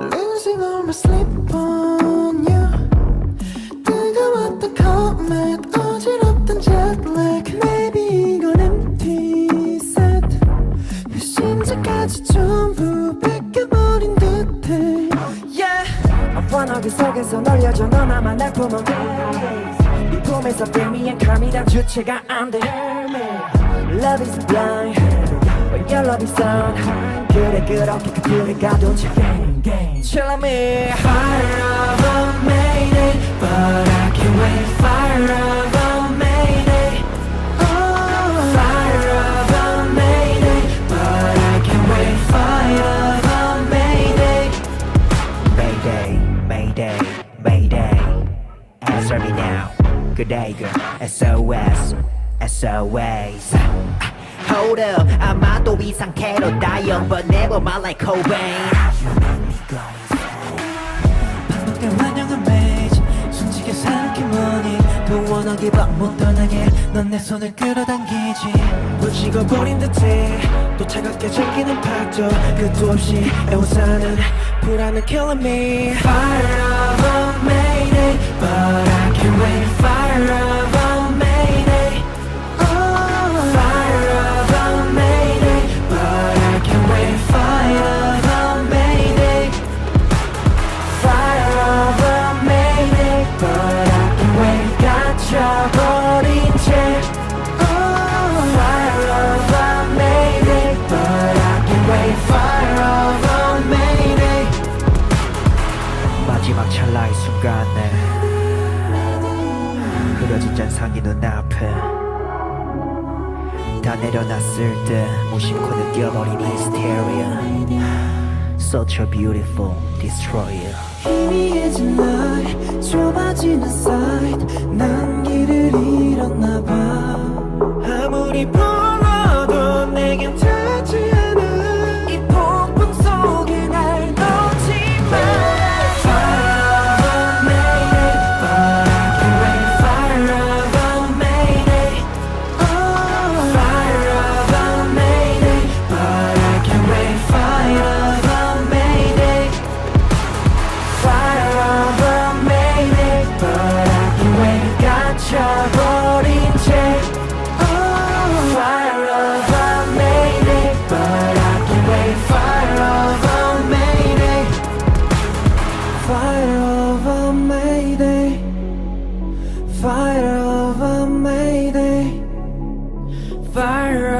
얼마 sleep on you 뜨거웠던 comet 어지럽던 jet lag Maybe 이건 empty set 심장까지 전부 뺏겨버린 듯해 Yeah 뻔하게 속에서 놀려줘 너 나만 날 품은 네 품에서 feel me and calm me down 주체가 안돼 Love is blind When your love is on 그래 그렇게 그 둘이 가둔 채 game game Chill on me Fire of a mayday But I can't wait Fire of a mayday oh. Fire of a mayday But I can't wait Fire of a mayday Mayday Mayday Mayday Answer me now 그래 그 SOS SOS Hold up 아마도 이상해로 dying But never mind like Cobain. 반복된 환영은 매지 숨지게 살게 뭐니. 또 원하기 밖못 떠나게 넌 내 손을 끌어당기지. 부지고 버린 듯해 또 차갑게 제끼는 파도. 끝도 없이 애워싸는 불안은 killing me. Fire 갇혀버린 채 oh. Fire of a mayday But I can wait Fire of a mayday 마지막 찰나의 순간에 흐려진 잔상이 눈앞에 다 내려놨을 때 무심코 느껴버린 hysteria Such a beautiful destroyer 희미해진 light 좁아지는 side Fire of a mayday. Fire